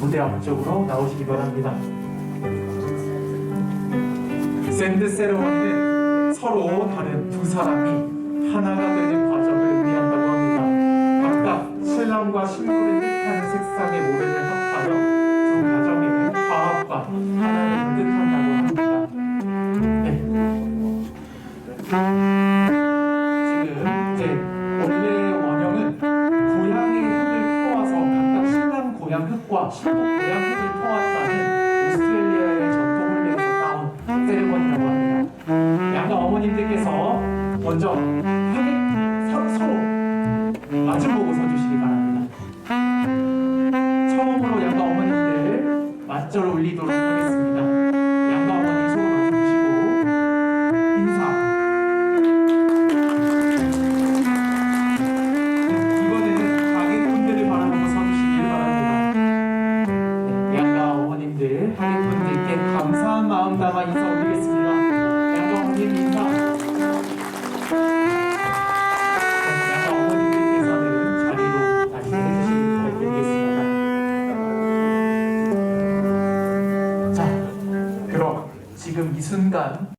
무대 앞쪽으로 나오시기 바랍니다. 샌드 세레머니는 서로 다른 두 사람이 하나가 되는 과정을 의미한다고 합니다. 각각 신랑과 신부를 뜻하는 색상의 모래를 합 신랑 고향 흙과 신부 고향 흙을 퍼왔다는 오스트레일리아의 전통 훈련에서 따온 세레머니라고 합니다. 양가 어머님들께서 먼저 흙에 서로, 서로 마주 보고 서주시기 바랍니다. 처음으로 양가 어머님들 맞절 올리도록 마음 담아 인사 올리겠습니다. 양가 어머님 인사. 그럼 지금 이 순간